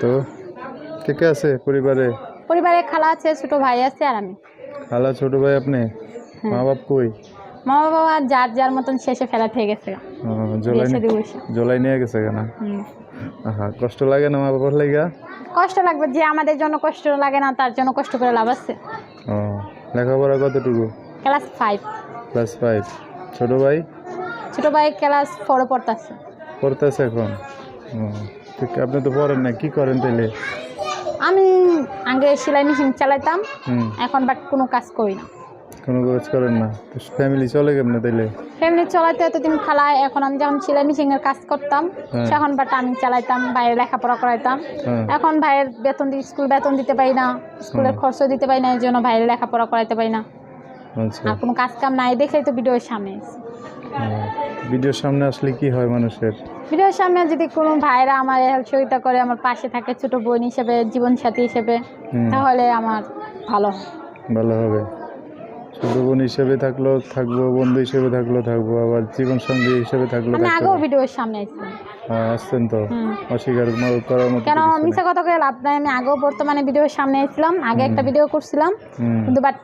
তো কে কে আছে পরিবারে? পরিবারে খালা আছে ছোট ভাই আছে আর আমি। খালা ছোট ভাই আপনি? মা বাপ কই? মা বাবা যার যার মতন শেষে ফেলা থেকে গেছে। জলাই নিয়ে গেছে কেন? আহা কষ্ট লাগে না মা বাবার লাগা? কষ্ট লাগবে যে আমাদের জন্য কষ্ট লাগে না তার জন্য কষ্ট করে লাভ আছে। ও লেখাপড়া কতটুকু? Class five. Class five. ছোট ভাই? ছোট ভাই ক্লাস ফোরে পড়তেছে। পড়তেছে এখন? ঠিক আপনি তো পড়েন না কি করেন তাইলে? আমি আগে সেলাই মেশিন চালাইতাম এখন বাট কোনো কাজ করি না। কোনো কাজ করেন না? তো ফ্যামিলি চলে কেমনে তাইলে? ফ্যামিলি চালাইতে এতদিন খালায় এখন আমি যখন সেলাই মেশিনের কাজ করতাম হ্যাঁ। তখন বাট আমি চালাইতাম বাইরে লেখাপড়া করাইতাম। হ্যাঁ। এখন ভাইয়ের বেতন স্কুল বেতন দিতে পারি না স্কুলের। খরচ দিতে পারি না এই জন্য ভাইয়ের লেখাপড়া করাইতে পারি না। আর কোনো কাজ কাম নাই দেখেই তো ভিডিওর সামনে। এসেছি। ভিডিওর সামনে আসলে কি হয় মানুষের? ভিডিওর সামনে যদি কোনো ভাইরা আমার হেল্প সহযোগিতা করে আমার পাশে থাকে ছোট বোন হিসেবে জীবন সাথী হিসেবে তাহলে আমার ভালো। ভালো হবে। ছোট বোন হিসেবে থাকলেও থাকব বন্ধু হিসেবে থাকলেও থাকব আবার জীবন সঙ্গী হিসেবে থাকলেও আমি থাকতে আগেও ভিডিওর সামনে এসেছি হ্যাঁ, আসছেন তো? অস্বীকার ম- করার মতো কেন কিছু নেই। কথা করে লাভ নাই। আমি আগেও বর্তমানে ভিডিওর সামনে এসেছিলাম আগে একটা ভিডিও করছিলাম হুম, কিন্তু বাট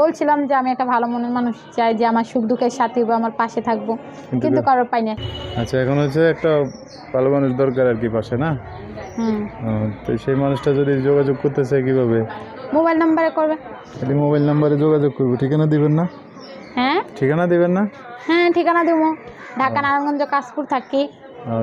বলছিলাম যে আমি একটা ভালো মনের মানুষ চাই যে আমার সুখ দুঃখের সাথী হবে আমার পাশে থাকব। কিন্তু কিন্তু কারোর পাই না আচ্ছা এখন হচ্ছে একটা ভালো মানুষ দরকার আর কি পাশে না? হুম। তো সেই মানুষটা যদি যোগাযোগ করতে চায় কীভাবে? মোবাইল নাম্বারে করবে। খালি মোবাইল নাম্বারে যোগাযোগ করব। ঠিকানা দিবেন না? হ্যাঁ? ঠিকানা দিবেন না? হ্যাঁ ঠিকানা দেবো। ঢাকা নারায়ণগঞ্জ কাশপুর থাকি।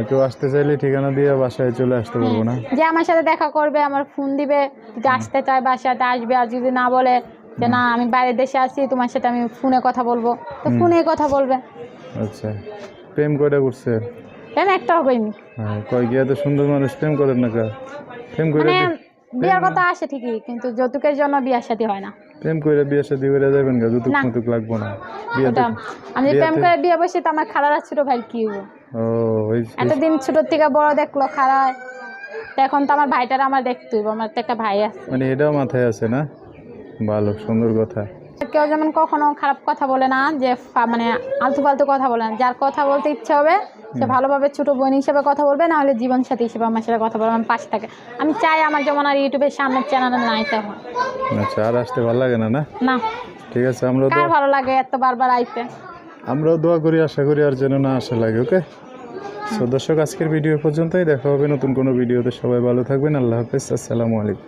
কেউ আসতে চাইলে ঠিকানা দিয়ে বাসায় চলে আসতে পারব না? যে আমার সাথে দেখা করবে আমার ফোন দিবে যদি আসতে চায় বাসাতে আসবে আর যদি না বলে যে না আমি বাইরের দেশে আছি তোমার সাথে আমি ফোনে কথা বলব। তো। ফোনে কথা বলবে। আচ্ছা। প্রেম কয়টা করছে? কেন একটা হবেনি হ্যাঁ কয় গিয়া তো সুন্দর মানুষ প্রেম করেন না প্রেম করে বিয়ার কথা আসে ঠিকই কিন্তু যৌতুকের জন্য বিয়ার সাথে হয় না। প্রেম করে বিয়ে সাথে করে যাবেন গা যৌতুক না। লাগবো না। বিয়েটা আমি প্রেম করে বিয়ে বসে তো আমার খালার ছোট ভাই কি হব ও এতদিন ছোট থেকে বড় দেখল খারায় তো এখন তো আমার ভাইটার আমার দেখতে হইব আমার তো একটা ভাই আছে। মানে এটাও মাথায় আছে না? ভালো সুন্দর কথা। কেউ যেমন কখনো খারাপ কথা বলে না যে মানে আলতু ফালতু কথা বলে না। যার কথা বলতে ইচ্ছে হবে সে ভালোভাবে ছোট বোন হিসেবে কথা বলবে না হলে জীবন সাথী হিসেবে আমার সাথে কথা বলবে আমার পাশে থাকে। আমি চাই আমার যেমন আর ইউটিউবের সামনের চ্যানেলে নাইতে হয় আচ্ছা আর আসতে ভালো লাগে না না? না। ঠিক আছে আমরা কার ভালো লাগে এত বারবার আইতে? আমরাও দোয়া করি আশা করি আর যেন না আসা লাগে ওকে? সো দর্শক আজকের ভিডিও পর্যন্তই। দেখা হবে নতুন কোনো ভিডিওতে। সবাই ভালো থাকবেন। আল্লাহ হাফেজ। আসসালামু আলাইকুম।